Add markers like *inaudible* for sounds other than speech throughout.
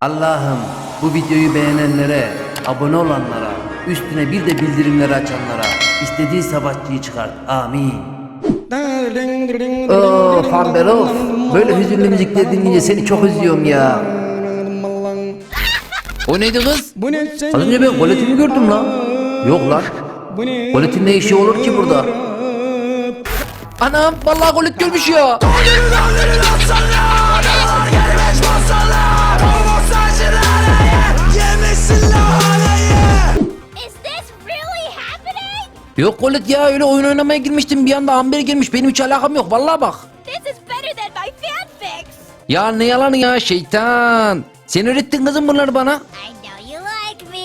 Allah'ım bu videoyu beğenenlere, abone olanlara, üstüne bir de bildirimleri açanlara istediği savaşçıyı çıkart. Amin. Of Hamber of. Böyle hüzünlü müzikler dinleyince seni çok üzüyorum ya. O neydi kız? Bu ne sen? Az önce ben Colette'i mi gördüm lan? Yok lan. Bu ne? İşi olur ki burada? Anam vallahi Colette görmüş ya. Yok Colette ya öyle oyun oynamaya girmiştim bir anda Amber girmiş benim hiç alakam yok vallahi bak. This is better than my fanfics. Ya ne yalanı ya şeytan. Sen öğrettin kızım bunları bana. I know you like me.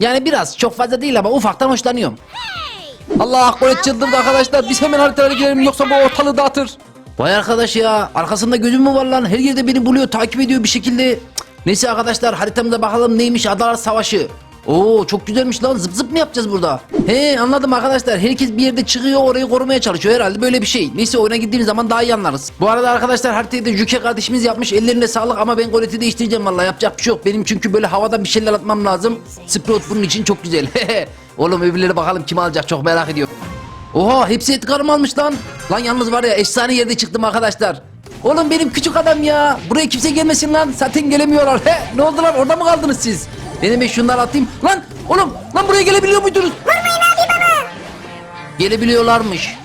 Yani biraz çok fazla değil ama ufaktan hoşlanıyorum. Hey! Allah Colette çıldırdı arkadaşlar biz hemen haritalara girelim yoksa bu ortalığı dağıtır. Vay arkadaş ya arkasında gözüm mü var lan her yerde beni buluyor takip ediyor bir şekilde. Cık, Neyse arkadaşlar haritamıza bakalım neymiş Adalar Savaşı. Oo çok güzelmiş lan zıp zıp mı yapacağız burada? He anladım arkadaşlar herkes bir yerde çıkıyor orayı korumaya çalışıyor herhalde böyle bir şey. Neyse oyuna gittiğimiz zaman daha iyi anlarız. Bu arada arkadaşlar haritayı da Jüke kardeşimiz yapmış ellerine sağlık ama ben Colette'i değiştireceğim vallahi yapacak bir şey yok. Benim çünkü böyle havadan bir şeyler atmam lazım. Sprout bunun için çok güzel. *laughs* Oğlum öbürleri bakalım kim alacak çok merak ediyorum. Oha hepsi etkarım almış lan. Lan yalnız var ya efsane yerde çıktım arkadaşlar. Oğlum benim küçük adam ya. Buraya kimse gelmesin lan. Zaten gelemiyorlar. He ne oldu lan orada mı kaldınız siz? Benim ben şunları atayım. Lan oğlum lan buraya gelebiliyor muydunuz? Vurmayın abi bana. Gelebiliyorlarmış.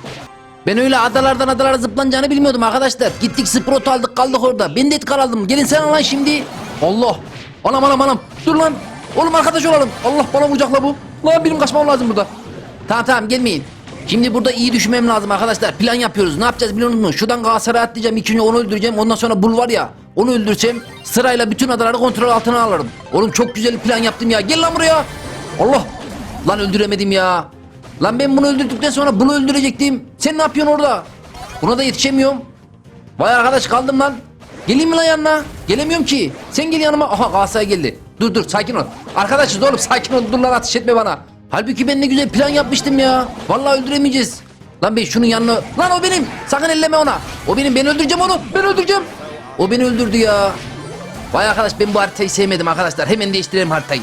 Ben öyle adalardan adalara zıplanacağını bilmiyordum arkadaşlar. Gittik sprot aldık kaldık orada. Ben de etkar aldım. Gelin sen lan şimdi. Allah. Anam anam anam. Dur lan. Oğlum arkadaş olalım. Allah bana vuracak la bu. Lan benim kaçmam lazım burada. Tamam tamam gelmeyin. Şimdi burada iyi düşünmem lazım arkadaşlar. Plan yapıyoruz. Ne yapacağız biliyor musunuz? Şuradan Galatasaray'a atlayacağım. İlk önce onu öldüreceğim. Ondan sonra bul var ya. Onu öldüreceğim. Sırayla bütün adaları kontrol altına alırım. Oğlum çok güzel bir plan yaptım ya. Gel lan buraya. Allah. Lan öldüremedim ya. Lan ben bunu öldürdükten sonra bunu öldürecektim. Sen ne yapıyorsun orada? Buna da yetişemiyorum. Vay arkadaş kaldım lan. Geleyim mi lan yanına? Gelemiyorum ki. Sen gel yanıma. Aha Galatasaray geldi. Dur dur sakin ol. Arkadaşız oğlum sakin ol. Dur lan ateş etme bana. Halbuki ben ne güzel plan yapmıştım ya. Vallahi öldüremeyeceğiz. Lan ben şunun yanına... Lan o benim. Sakın elleme ona. O benim. Ben öldüreceğim onu. Ben öldüreceğim. O beni öldürdü ya. Vay arkadaş ben bu haritayı sevmedim arkadaşlar. Hemen değiştirelim haritayı.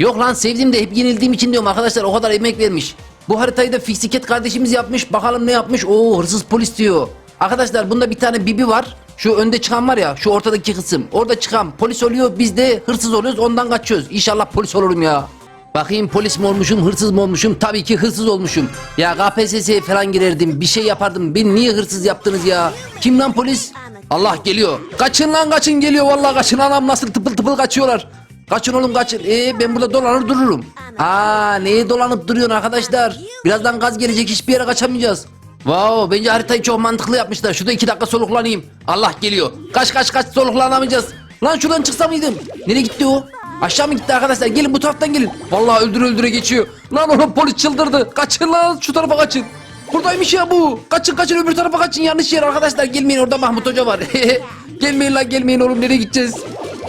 Yok lan sevdim de hep yenildiğim için diyorum arkadaşlar o kadar emek vermiş. Bu haritayı da Fiksiket kardeşimiz yapmış. Bakalım ne yapmış? Oo hırsız polis diyor. Arkadaşlar bunda bir tane bibi var. Şu önde çıkan var ya şu ortadaki kısım. Orada çıkan polis oluyor biz de hırsız oluyoruz ondan kaçıyoruz. İnşallah polis olurum ya. Bakayım polis mi olmuşum hırsız mı olmuşum? Tabii ki hırsız olmuşum. Ya KPSS'ye falan girerdim bir şey yapardım. Beni niye hırsız yaptınız ya? Kim lan polis? Allah geliyor. Kaçın lan kaçın geliyor vallahi kaçın anam nasıl tıpıl tıpıl kaçıyorlar. Kaçın oğlum kaçın. Ee ben burada dolanır dururum. Aa neye dolanıp duruyorsun arkadaşlar? Birazdan gaz gelecek hiçbir yere kaçamayacağız. Wow bence haritayı çok mantıklı yapmışlar. Şurada iki dakika soluklanayım. Allah geliyor. Kaç kaç kaç soluklanamayacağız. Lan şuradan çıksa mıydım? Nereye gitti o? Aşağı mı gitti arkadaşlar? Gelin bu taraftan gelin. Vallahi öldüre öldüre geçiyor. Lan oğlum polis çıldırdı. Kaçın lan şu tarafa kaçın. Buradaymış ya bu. Kaçın kaçın öbür tarafa kaçın. Yanlış yer arkadaşlar. Gelmeyin orada Mahmut Hoca var. *laughs* gelmeyin lan gelmeyin oğlum nereye gideceğiz?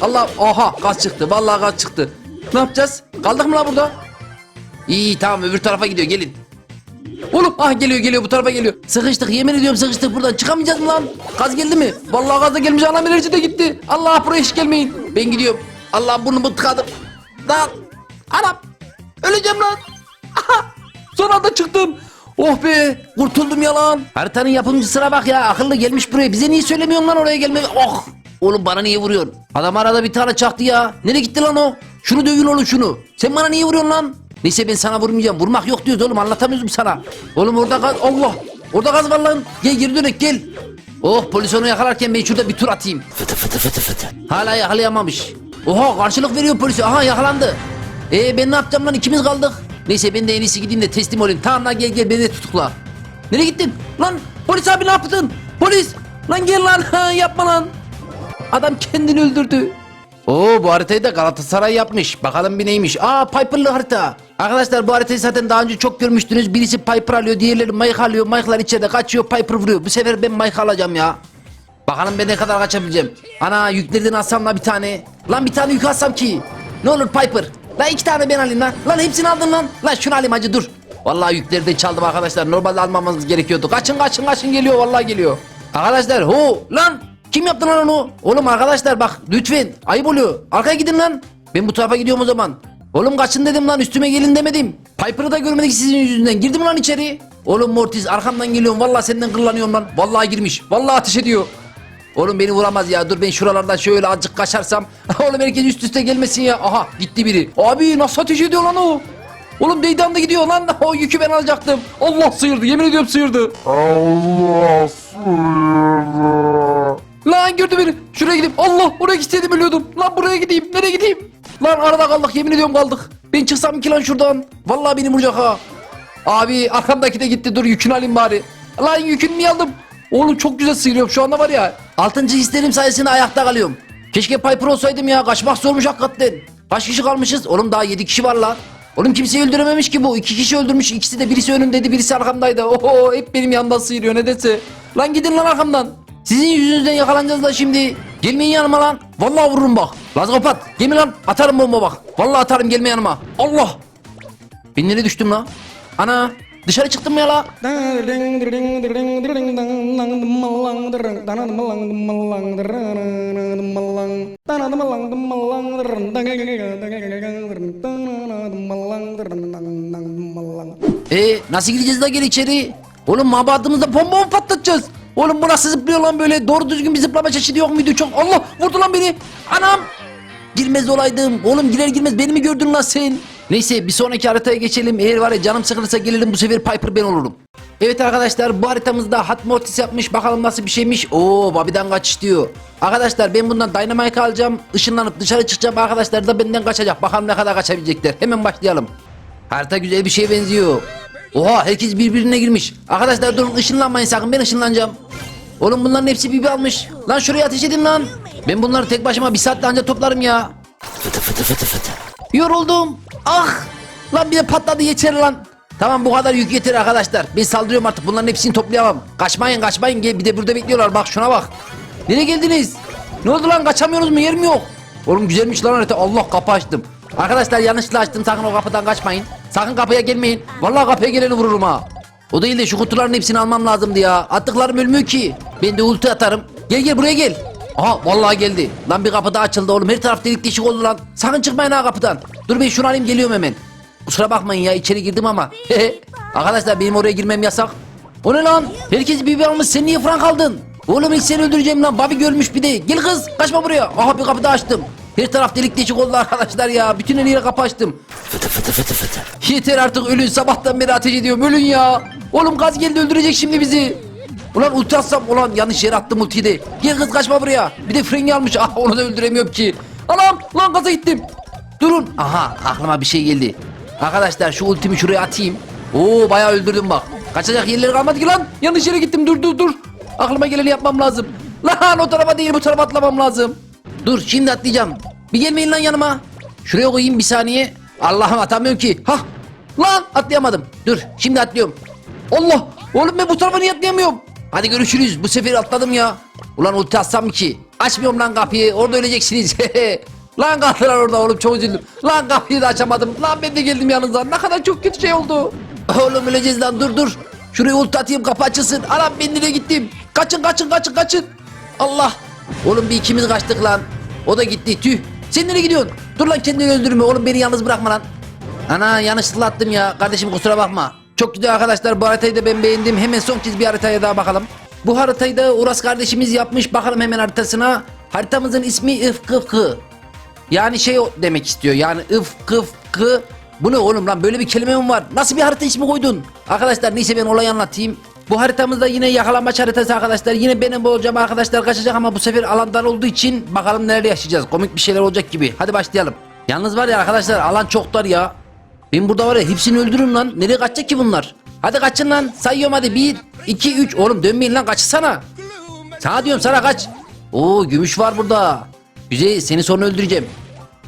Allah oha gaz çıktı. Vallahi gaz çıktı. Ne yapacağız? Kaldık mı lan burada? İyi tamam öbür tarafa gidiyor gelin. Oğlum ah geliyor geliyor bu tarafa geliyor. Sıkıştık yemin ediyorum sıkıştık buradan çıkamayacağız mı lan? Gaz geldi mi? Vallahi gaz da gelmiş anam enerji de gitti. Allah buraya hiç gelmeyin. Ben gidiyorum. Allah burnumu tıkadım. Lan anam öleceğim lan. Aha, son anda çıktım. Oh be kurtuldum ya lan. Haritanın yapımcısına bak ya akıllı gelmiş buraya. Bize niye söylemiyorsun lan oraya gelmeyi? Oh Oğlum bana niye vuruyorsun? Adam arada bir tane çaktı ya. Nereye gitti lan o? Şunu dövün oğlum şunu. Sen bana niye vuruyorsun lan? Neyse ben sana vurmayacağım. Vurmak yok diyoruz oğlum anlatamıyorum sana. Oğlum orada gaz... Allah! Orada gaz var lan. Gel geri dönek gel. Oh polis onu yakalarken ben şurada bir tur atayım. Fıtı fıtı fıtı fıtı. Hala yakalayamamış. Oha karşılık veriyor polisi. Aha yakalandı. E ben ne yapacağım lan ikimiz kaldık. Neyse ben de en iyisi gideyim de teslim olayım. Tamam lan gel gel beni de tutukla. Nereye gittin? Lan polis abi ne yaptın? Polis! Lan gel lan *laughs* yapma lan. Adam kendini öldürdü. Oo bu haritayı da Galatasaray yapmış. Bakalım bir neymiş. Aa Piper'lı harita. Arkadaşlar bu haritayı zaten daha önce çok görmüştünüz. Birisi Piper alıyor, diğerleri Mike alıyor. Mike'lar içeride kaçıyor, Piper vuruyor. Bu sefer ben Mike alacağım ya. Bakalım ben ne kadar kaçabileceğim. Ana yüklerden alsam la bir tane. Lan bir tane yük alsam ki. Ne olur Piper. La iki tane ben alayım lan. Lan hepsini aldın lan. Lan şunu alayım hacı dur. Vallahi yükleri de çaldım arkadaşlar. Normalde almamamız gerekiyordu. Kaçın kaçın kaçın geliyor vallahi geliyor. Arkadaşlar ho lan Kim yaptı lan onu? Oğlum arkadaşlar bak lütfen ayıp oluyor. Arkaya gidin lan. Ben bu tarafa gidiyorum o zaman. Oğlum kaçın dedim lan üstüme gelin demedim. Piper'ı da görmedik sizin yüzünden. Girdim lan içeri. Oğlum Mortis arkamdan geliyorum. Vallahi senden kırlanıyorum lan. Vallahi girmiş. Vallahi ateş ediyor. Oğlum beni vuramaz ya. Dur ben şuralardan şöyle azıcık kaçarsam. *laughs* Oğlum herkes üst üste gelmesin ya. Aha gitti biri. Abi nasıl ateş ediyor lan o? Oğlum Deydan da gidiyor lan. *laughs* O yükü ben alacaktım. Allah sıyırdı. Yemin ediyorum sıyırdı. Allah suyunu. Lan gördü beni. Şuraya gideyim. Allah oraya gitseydim ölüyordum. Lan buraya gideyim. Nereye gideyim? Lan arada kaldık. Yemin ediyorum kaldık. Ben çıksam ki lan şuradan. Vallahi beni vuracak ha. Abi arkamdaki de gitti. Dur yükünü alayım bari. Lan yükünü niye aldım? Oğlum çok güzel sıyırıyorum şu anda var ya. Altıncı hislerim sayesinde ayakta kalıyorum. Keşke Piper olsaydım ya. Kaçmak zormuş hakikaten. Kaç kişi kalmışız? Oğlum daha yedi kişi var lan. Oğlum kimseyi öldürememiş ki bu. İki kişi öldürmüş. İkisi de birisi önümdeydi, birisi arkamdaydı. Oho hep benim yandan sıyırıyor nedense. Lan gidin lan arkamdan. Sizin yüzünüzden yakalanacağız da şimdi. Gelmeyin yanıma lan. Vallahi vururum bak. Laz kapat. Gemi lan. Atarım bomba bak. Vallahi atarım gelme yanıma. Allah. Ben nereye düştüm lan? Ana. Dışarı çıktım mı ya la? E nasıl gideceğiz la geri içeri? Oğlum mabadımızda bomba mı patlatacağız? Oğlum bu nasıl zıplıyor lan böyle? Doğru düzgün bir zıplama çeşidi yok muydu? Çok Allah vurdu lan beni. Anam. Girmez olaydım. Oğlum girer girmez beni mi gördün lan sen? Neyse bir sonraki haritaya geçelim. Eğer var ya canım sıkılırsa gelelim bu sefer Piper ben olurum. Evet arkadaşlar bu haritamızda Hot Mortis yapmış. Bakalım nasıl bir şeymiş. Oo Bobby'den kaçış diyor. Arkadaşlar ben bundan Dynamite alacağım. Işınlanıp dışarı çıkacağım. Arkadaşlar da benden kaçacak. Bakalım ne kadar kaçabilecekler. Hemen başlayalım. Harita güzel bir şeye benziyor. Oha herkes birbirine girmiş. Arkadaşlar durun ışınlanmayın sakın ben ışınlanacağım. Oğlum bunların hepsi bibi almış. Lan şuraya ateş edin lan. Ben bunları tek başıma bir saatte anca toplarım ya. Fıtı fıtı fıtı fıtı. Yoruldum. Ah. Lan bir de patladı yeter lan. Tamam bu kadar yük yeter arkadaşlar. Ben saldırıyorum artık bunların hepsini toplayamam. Kaçmayın kaçmayın bir de burada bekliyorlar bak şuna bak. Nereye geldiniz? Ne oldu lan kaçamıyorsunuz mu yerim yok. Oğlum güzelmiş lan Allah kapı açtım. Arkadaşlar yanlışlıkla açtım sakın o kapıdan kaçmayın. Sakın kapıya gelmeyin. Vallahi kapıya geleni vururum ha. O değil de şu kutuların hepsini almam lazımdı ya. Attıklarım ölmüyor ki. Ben de ulti atarım. Gel gel buraya gel. Aha vallahi geldi. Lan bir kapı daha açıldı oğlum. Her taraf delik deşik oldu lan. Sakın çıkmayın ha kapıdan. Dur ben şunu alayım geliyorum hemen. Kusura bakmayın ya içeri girdim ama. *laughs* Arkadaşlar benim oraya girmem yasak. O ne lan? Herkes bibi almış sen niye frank aldın? Oğlum ilk seni öldüreceğim lan. Babi görmüş bir de. Gel kız kaçma buraya. Aha bir kapı daha açtım. Her taraf delik deşik oldu arkadaşlar ya. Bütün yere kapı açtım. Fıtı fıtı fıtı fıtı. Yeter artık ölün sabahtan beri ateş ediyorum ölün ya. Oğlum gaz geldi öldürecek şimdi bizi. Ulan ulti atsam ulan yanlış yere attım ultiyi de. Gel kız kaçma buraya. Bir de freni almış. *laughs* Ah onu da öldüremiyorum ki. Anam lan gaza gittim. Durun. Aha aklıma bir şey geldi. Arkadaşlar şu ultimi şuraya atayım. Oo bayağı öldürdüm bak. Kaçacak yerleri kalmadı ki lan. Yanlış yere gittim dur dur dur. Aklıma geleni yapmam lazım. Lan o tarafa değil bu tarafa atlamam lazım. Dur şimdi atlayacağım. Bir gelmeyin lan yanıma. Şuraya koyayım bir saniye. Allah'ım atamıyorum ki. Hah. Lan atlayamadım. Dur şimdi atlıyorum. Allah. Oğlum ben bu tarafa niye atlayamıyorum? Hadi görüşürüz. Bu sefer atladım ya. Ulan ulti atsam ki. Açmıyorum lan kapıyı. Orada öleceksiniz. *laughs* lan kaldılar orada oğlum çok üzüldüm. Lan kapıyı da açamadım. Lan ben de geldim yanınıza. Ne kadar çok kötü şey oldu. Oğlum öleceğiz lan dur dur. Şuraya ulti atayım kapı açılsın. Anam ben nereye gittim? Kaçın kaçın kaçın kaçın. Allah. Oğlum bir ikimiz kaçtık lan. O da gitti tüh. Sen nereye gidiyorsun? Dur lan kendini öldürme oğlum beni yalnız bırakma lan. Ana yanlışlıkla attım ya. Kardeşim kusura bakma. Çok güzel arkadaşlar bu haritayı da ben beğendim. Hemen son kez bir haritaya daha bakalım. Bu haritayı da Uras kardeşimiz yapmış. Bakalım hemen haritasına. Haritamızın ismi Ifkıfkı. Yani şey demek istiyor. Yani Ifkıfkı. Bu ne oğlum lan böyle bir kelime mi var? Nasıl bir harita ismi koydun? Arkadaşlar neyse ben olayı anlatayım. Bu haritamızda yine yakalanmaç haritası arkadaşlar. Yine benim olacağım arkadaşlar kaçacak ama bu sefer alandan olduğu için bakalım neler yaşayacağız. Komik bir şeyler olacak gibi. Hadi başlayalım. Yalnız var ya arkadaşlar alan çok dar ya. Ben burada var ya hepsini öldürürüm lan. Nereye kaçacak ki bunlar? Hadi kaçın lan. Sayıyorum hadi. 1, 2, 3. Oğlum dönmeyin lan kaçsana. Sana diyorum sana kaç. Oo gümüş var burada. Güzel seni sonra öldüreceğim.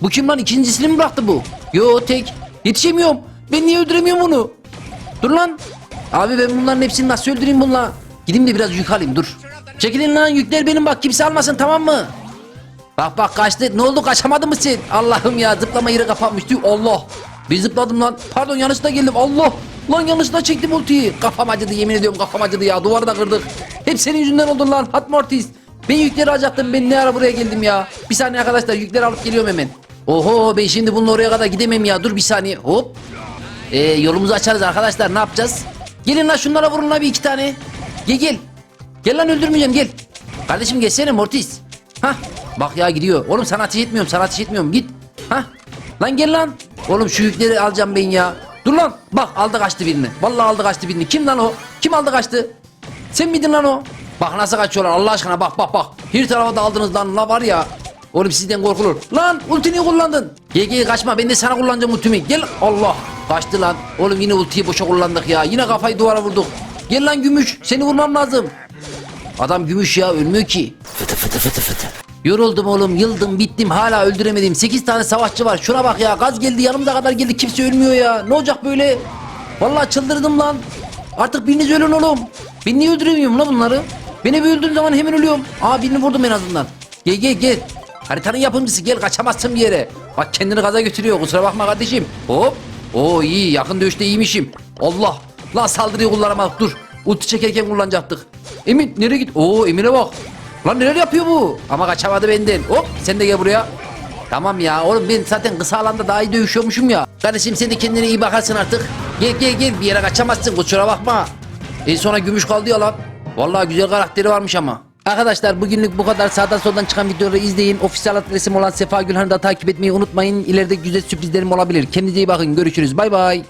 Bu kim lan? İkincisini mi bıraktı bu? Yo tek. Yetişemiyorum. Ben niye öldüremiyorum onu? Dur lan. Abi ben bunların hepsini nasıl öldüreyim bununla? Gideyim de biraz yük alayım dur. Çekilin lan yükler benim bak kimse almasın tamam mı? Bak bak kaçtı. Ne oldu kaçamadın mı sen? Allah'ım ya zıplama yeri kapanmış. Allah. Bir zıpladım lan. Pardon yanlışlıkla geldim. Allah. Lan yanlışlıkla çektim ultiyi. Kafam acıdı yemin ediyorum kafam acıdı ya. Duvarı da kırdık. Hep senin yüzünden oldu lan. Hot Mortis. Ben yükleri alacaktım ben ne ara buraya geldim ya. Bir saniye arkadaşlar yükleri alıp geliyorum hemen. Oho ben şimdi bununla oraya kadar gidemem ya dur bir saniye hop. Ee, yolumuzu açarız arkadaşlar ne yapacağız? Gelin lan şunlara vurun lan bir iki tane. Gel gel. Gel lan öldürmeyeceğim gel. Kardeşim gelsene Mortis. Hah bak ya gidiyor. Oğlum sana ateş etmiyorum sana ateş etmiyorum git. Hah lan gel lan. Oğlum şu yükleri alacağım ben ya. Dur lan bak aldı kaçtı birini. Vallahi aldı kaçtı birini. Kim lan o? Kim aldı kaçtı? Sen miydin lan o? Bak nasıl kaçıyorlar Allah aşkına bak bak bak. Her tarafa daldınız lan la var ya. Oğlum sizden korkulur. Lan ultini kullandın. Gel kaçma ben de sana kullanacağım ultimi. Gel Allah. Kaçtı lan. Oğlum yine ultiyi boşa kullandık ya. Yine kafayı duvara vurduk. Gel lan gümüş. Seni vurmam lazım. Adam gümüş ya ölmüyor ki. Fıtı fıtı fıtı fıtı. Yoruldum oğlum yıldım bittim hala öldüremedim. 8 tane savaşçı var şuna bak ya gaz geldi yanımıza kadar geldi kimse ölmüyor ya. Ne olacak böyle? Vallahi çıldırdım lan. Artık biriniz ölün oğlum. Ben niye öldüremiyorum lan bunları? Beni bir öldürdüğüm zaman hemen ölüyorum. Aa birini vurdum en azından. Gel gel gel. Haritanın yapımcısı gel kaçamazsın bir yere. Bak kendini gaza götürüyor kusura bakma kardeşim. Hop. Oo iyi yakın dövüşte iyiymişim. Allah. Lan saldırıyı kullanamadık dur. Ulti çekerken kullanacaktık. Emin nereye git? Oo Emin'e bak. Lan neler yapıyor bu? Ama kaçamadı benden. Hop sen de gel buraya. Tamam ya oğlum ben zaten kısa alanda daha iyi dövüşüyormuşum ya. Kardeşim sen de kendine iyi bakarsın artık. Gel gel gel bir yere kaçamazsın kusura bakma. En sona gümüş kaldı ya lan. Vallahi güzel karakteri varmış ama. Arkadaşlar bugünlük bu kadar sağdan soldan çıkan videoları izleyin. Ofisel adresim olan Sefa Gülhan'ı da takip etmeyi unutmayın. İleride güzel sürprizlerim olabilir. Kendinize iyi bakın. Görüşürüz. Bay bay.